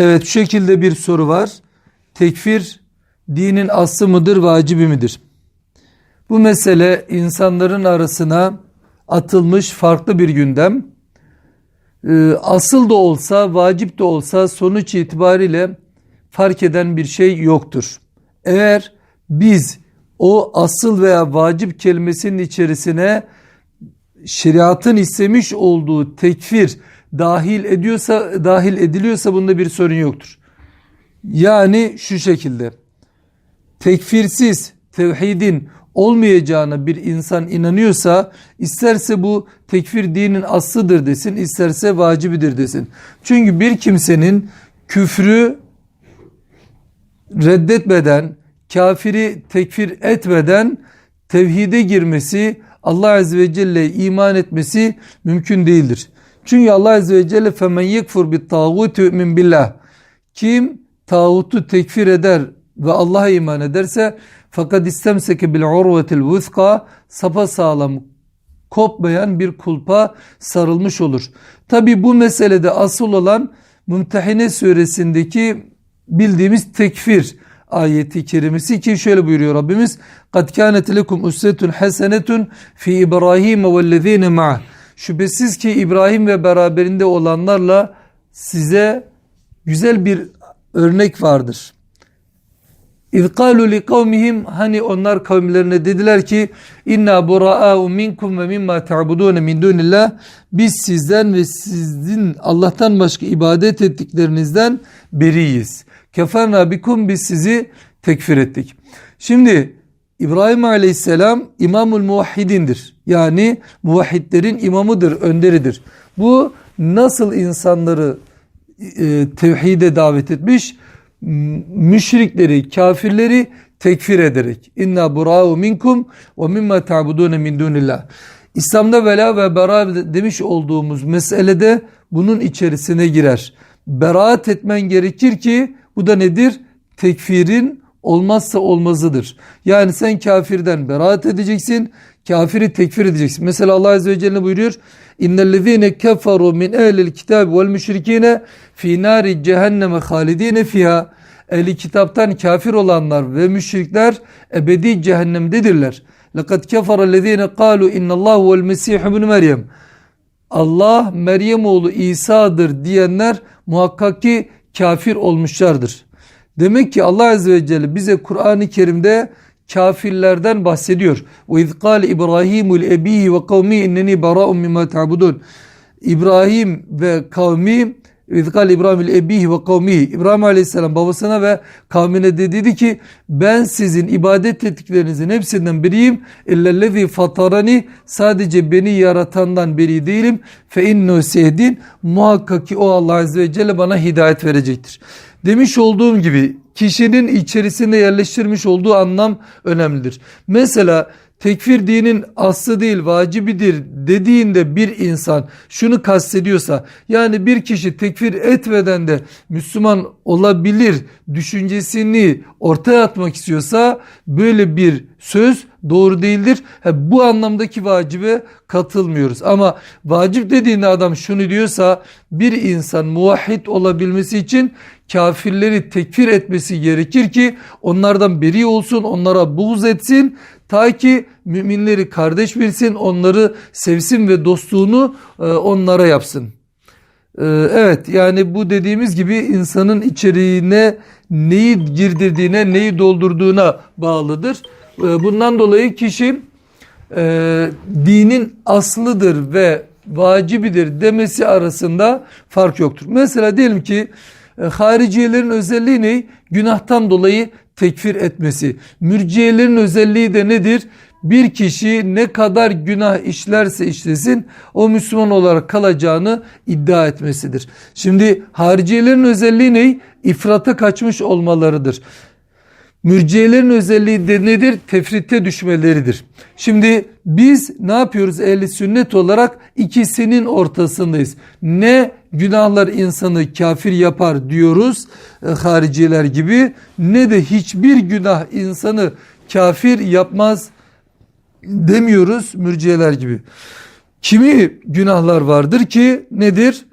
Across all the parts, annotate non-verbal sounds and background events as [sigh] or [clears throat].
Evet şu şekilde bir soru var. Tekfir dinin aslı mıdır, vacibi midir? Bu mesele insanların arasına atılmış farklı bir gündem. Ee, asıl da olsa, vacip de olsa sonuç itibariyle fark eden bir şey yoktur. Eğer biz o asıl veya vacip kelimesinin içerisine şeriatın istemiş olduğu tekfir dahil ediyorsa dahil ediliyorsa bunda bir sorun yoktur. Yani şu şekilde tekfirsiz tevhidin olmayacağına bir insan inanıyorsa isterse bu tekfir dinin aslıdır desin isterse vacibidir desin. Çünkü bir kimsenin küfrü reddetmeden kafiri tekfir etmeden tevhide girmesi Allah Azze ve Celle iman etmesi mümkün değildir. Çünkü Allah Azze ve Celle femen yekfur bit tağut yu'min billah. Kim tağutu tekfir eder ve Allah'a iman ederse fakat istemseke bil urvetil vuska sapa sağlam kopmayan bir kulpa sarılmış olur. Tabi bu meselede asıl olan Mümtehine suresindeki bildiğimiz tekfir ayeti kerimesi ki şöyle buyuruyor Rabbimiz قَدْ كَانَتْ لَكُمْ اُسْوَةٌ حَسَنَةٌ فِي إِبْرَاهِيمَ وَالَّذ۪ينَ مَعَهُ Şüphesiz ki İbrahim ve beraberinde olanlarla size güzel bir örnek vardır. İzkalu li kavmihim hani onlar kavimlerine dediler ki inna buraa'u minkum ve mimma ta'budun min dunillah biz sizden ve sizin Allah'tan başka ibadet ettiklerinizden beriyiz. Keferna bikum biz sizi tekfir ettik. Şimdi İbrahim Aleyhisselam İmamul Muvahhidindir. Yani muvahhidlerin imamıdır, önderidir. Bu nasıl insanları e, tevhide davet etmiş? Müşrikleri, kafirleri tekfir ederek. İnna bura'u minkum ve mimma ta'budune min dunillah. İslam'da vela ve bera demiş olduğumuz meselede bunun içerisine girer. Beraat etmen gerekir ki bu da nedir? Tekfirin olmazsa olmazıdır. Yani sen kafirden beraat edeceksin, kafiri tekfir edeceksin. Mesela Allah Azze ve Celle buyuruyor. İnnellezîne keferu min ehlil kitab vel müşrikine fî nâri cehenneme halidîne fiha. Ehli kitaptan kafir olanlar ve müşrikler ebedi cehennemdedirler. لَقَدْ كَفَرَ الَّذ۪ينَ قَالُوا اِنَّ اللّٰهُ وَالْمَسِيحُ بْنُ Meryem. Allah Meryem oğlu İsa'dır diyenler muhakkak ki kafir olmuşlardır. Demek ki Allah Azze ve Celle bize Kur'an-ı Kerim'de kafirlerden bahsediyor. وَاِذْ قَالِ İbrahim لِأَب۪يهِ وَقَوْمِهِ اِنَّنِي بَرَاءٌ مِمَّا تَعْبُدُونَ İbrahim ve kavmi İzgal İbrahim ebihi ve kavmihi İbrahim Aleyhisselam babasına ve kavmine de dedi ki ben sizin ibadet ettiklerinizin hepsinden biriyim. İllellezî fatarani sadece beni yaratandan beri değilim. Fe innu sehdin muhakkak ki o Allah Azze ve Celle bana hidayet verecektir. Demiş olduğum gibi kişinin içerisinde yerleştirmiş olduğu anlam önemlidir. Mesela tekfir dinin aslı değil vacibidir dediğinde bir insan şunu kastediyorsa yani bir kişi tekfir etmeden de Müslüman olabilir düşüncesini ortaya atmak istiyorsa böyle bir söz doğru değildir. Ha, bu anlamdaki vacibe katılmıyoruz. Ama vacip dediğinde adam şunu diyorsa bir insan muvahhid olabilmesi için kafirleri tekfir etmesi gerekir ki onlardan beri olsun, onlara buğz etsin. Ta ki müminleri kardeş bilsin, onları sevsin ve dostluğunu e, onlara yapsın. E, evet yani bu dediğimiz gibi insanın içeriğine neyi girdirdiğine, neyi doldurduğuna bağlıdır. E, bundan dolayı kişi dinin aslıdır ve vacibidir demesi arasında fark yoktur. Mesela diyelim ki hariciyelerin özelliği ne? Günahtan dolayı tekfir etmesi. Mürciyelerin özelliği de nedir? Bir kişi ne kadar günah işlerse işlesin o Müslüman olarak kalacağını iddia etmesidir. Şimdi hariciyelerin özelliği ne? İfrata kaçmış olmalarıdır. Mürciyelerin özelliği de nedir? Tefritte düşmeleridir. Şimdi biz ne yapıyoruz ehli sünnet olarak? ikisinin ortasındayız. Ne günahlar insanı kafir yapar diyoruz e, hariciler gibi ne de hiçbir günah insanı kafir yapmaz demiyoruz mürciyeler gibi. Kimi günahlar vardır ki nedir?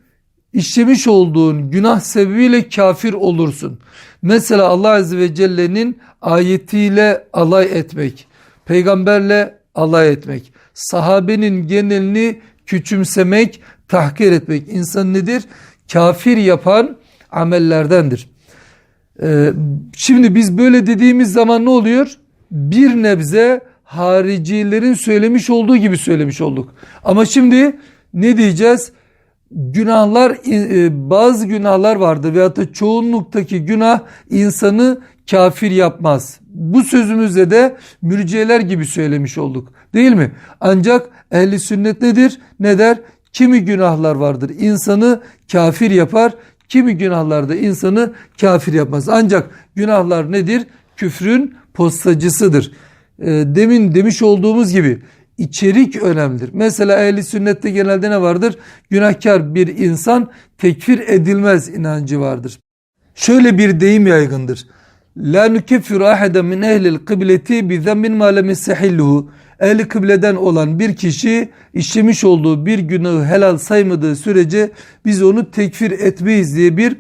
işlemiş olduğun günah sebebiyle kafir olursun. Mesela Allah Azze ve Celle'nin ayetiyle alay etmek, peygamberle alay etmek, sahabenin genelini küçümsemek, tahkir etmek insan nedir? Kafir yapan amellerdendir. Ee, şimdi biz böyle dediğimiz zaman ne oluyor? Bir nebze haricilerin söylemiş olduğu gibi söylemiş olduk. Ama şimdi ne diyeceğiz? Günahlar e, bazı günahlar vardır veyahut da çoğunluktaki günah insanı kafir yapmaz. Bu sözümüzde de mürciyeler gibi söylemiş olduk. Değil mi? Ancak ehli sünnet nedir? Ne der? Kimi günahlar vardır insanı kafir yapar, kimi günahlarda insanı kafir yapmaz. Ancak günahlar nedir? Küfrün postacısıdır. E, demin demiş olduğumuz gibi içerik önemlidir. Mesela ehli sünnette genelde ne vardır? Günahkar bir insan tekfir edilmez inancı vardır. Şöyle bir deyim yaygındır. La nukeffiru ahaden min ehlil kıbleti bi zembin ma lem yestahilluhu. Ehli kıbleden olan bir kişi işlemiş olduğu bir günahı helal saymadığı sürece biz onu tekfir etmeyiz diye bir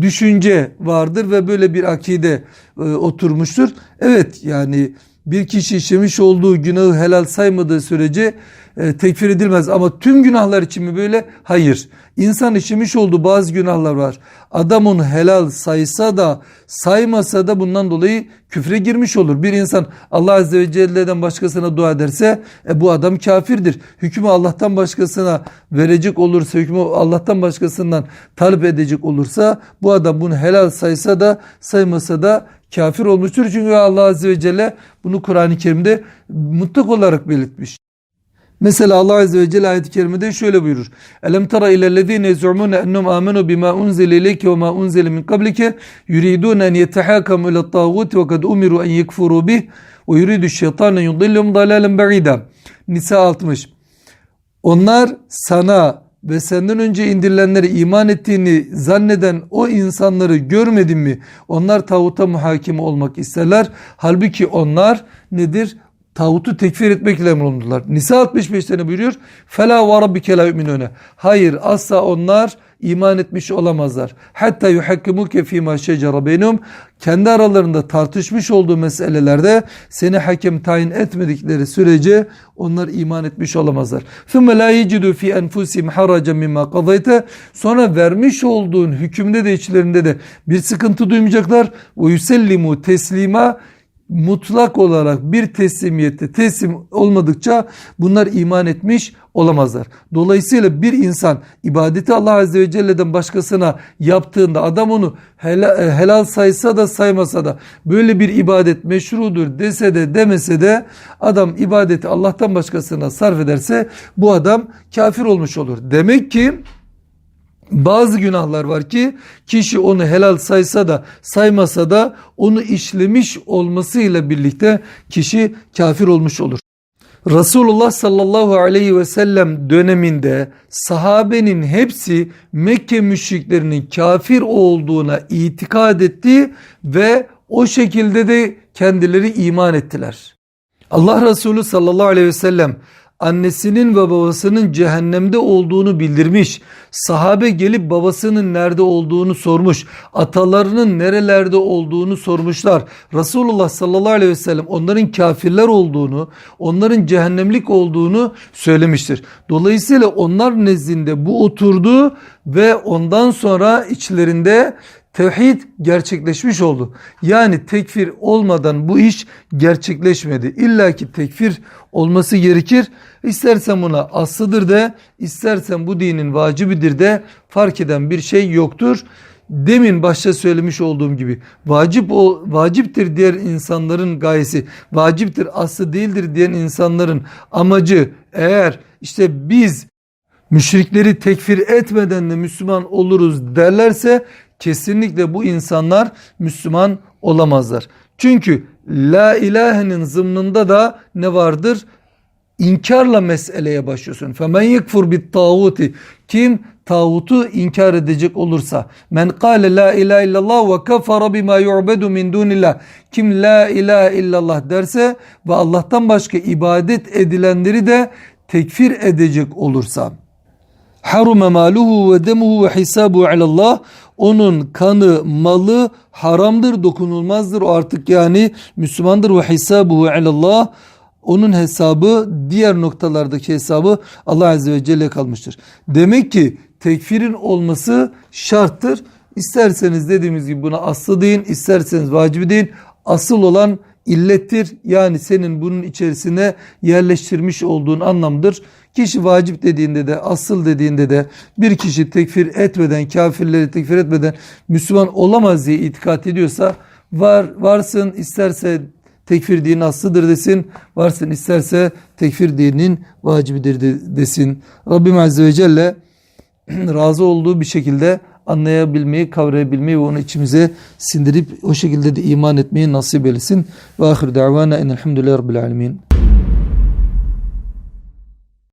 düşünce vardır ve böyle bir akide e, oturmuştur. Evet yani bir kişi işlemiş olduğu günahı helal saymadığı sürece e, tekfir edilmez. Ama tüm günahlar için mi böyle? Hayır. İnsan işlemiş olduğu bazı günahlar var. Adam onu helal saysa da saymasa da bundan dolayı küfre girmiş olur. Bir insan Allah Azze ve Celle'den başkasına dua ederse e, bu adam kafirdir. Hükmü Allah'tan başkasına verecek olursa, hükmü Allah'tan başkasından talep edecek olursa bu adam bunu helal saysa da saymasa da kafir olmuştur. Çünkü Allah Azze ve Celle bunu Kur'an-ı Kerim'de mutlak olarak belirtmiş. Mesela Allah Azze ve Celle ayet-i kerimede şöyle buyurur. Elem tara ilellezine yez'umune ennum amenu bima unzile ileyke ve ma unzile min qablike yuridun en yetehakamu ila tağut ve kad umiru en yekfuru bih ve yuridu şeytan en yudillum dalalen ba'ida. Nisa 60. Onlar sana ve senden önce indirilenlere iman ettiğini zanneden o insanları görmedin mi? Onlar tağuta muhakeme olmak isterler. Halbuki onlar nedir? Tağutu tekfir etmekle emrolundular. Nisa 65'te ne buyuruyor? Fela ve rabbike la yu'minune. Hayır asla onlar iman etmiş olamazlar. Hatta yuhakkimuke fîmâ şecere beynum. Kendi aralarında tartışmış olduğu meselelerde seni hakem tayin etmedikleri sürece onlar iman etmiş olamazlar. ثُمَّ لَا يَجِدُوا فِي أَنْفُسِهِمْ حَرَجًا مِمَّا قَضَيْتَ Sonra vermiş olduğun hükümde de içlerinde de bir sıkıntı duymayacaklar. وَيُسَلِّمُوا teslima mutlak olarak bir teslimiyette teslim olmadıkça bunlar iman etmiş olamazlar. Dolayısıyla bir insan ibadeti Allah Azze ve Celle'den başkasına yaptığında adam onu helal, e, helal saysa da saymasa da böyle bir ibadet meşrudur dese de demese de adam ibadeti Allah'tan başkasına sarf ederse bu adam kafir olmuş olur. Demek ki bazı günahlar var ki kişi onu helal saysa da saymasa da onu işlemiş olmasıyla birlikte kişi kafir olmuş olur. Resulullah sallallahu aleyhi ve sellem döneminde sahabenin hepsi Mekke müşriklerinin kafir olduğuna itikad etti ve o şekilde de kendileri iman ettiler. Allah Resulü sallallahu aleyhi ve sellem annesinin ve babasının cehennemde olduğunu bildirmiş. Sahabe gelip babasının nerede olduğunu sormuş. Atalarının nerelerde olduğunu sormuşlar. Resulullah sallallahu aleyhi ve sellem onların kafirler olduğunu, onların cehennemlik olduğunu söylemiştir. Dolayısıyla onlar nezdinde bu oturdu ve ondan sonra içlerinde tevhid gerçekleşmiş oldu. Yani tekfir olmadan bu iş gerçekleşmedi. İlla ki tekfir olması gerekir. İstersen buna aslıdır de, istersen bu dinin vacibidir de fark eden bir şey yoktur. Demin başta söylemiş olduğum gibi vacip o vaciptir diğer insanların gayesi, vaciptir aslı değildir diyen insanların amacı eğer işte biz müşrikleri tekfir etmeden de Müslüman oluruz derlerse kesinlikle bu insanlar Müslüman olamazlar. Çünkü la ilahenin zımnında da ne vardır? İnkarla meseleye başlıyorsun. Femen yekfur bit tağuti. Kim tağutu inkar edecek olursa. Men kâle la ilahe illallah ve kefara bima yu'bedu min dunillah. Kim la ilahe illallah derse ve Allah'tan başka ibadet edilenleri de tekfir edecek olursa. harume maluhu ve demuhu ve hisabu alallah onun kanı malı haramdır dokunulmazdır o artık yani Müslümandır ve hisabuhu alallah onun hesabı diğer noktalardaki hesabı Allah Azze ve Celle kalmıştır. Demek ki tekfirin olması şarttır. İsterseniz dediğimiz gibi buna aslı deyin, isterseniz vacibi deyin. Asıl olan illettir. Yani senin bunun içerisine yerleştirmiş olduğun anlamdır. Kişi vacip dediğinde de asıl dediğinde de bir kişi tekfir etmeden, kafirleri tekfir etmeden Müslüman olamaz diye itikat ediyorsa var varsın isterse tekfir dinin aslıdır desin. Varsın isterse tekfir dinin vacibidir de- desin. Rabbim Azze ve Celle [clears throat] razı olduğu bir şekilde anlayabilmeyi, kavrayabilmeyi ve onu içimize sindirip o şekilde de iman etmeyi nasip eylesin. Ve ahir davana enelhamdülillahi rabbil alemin.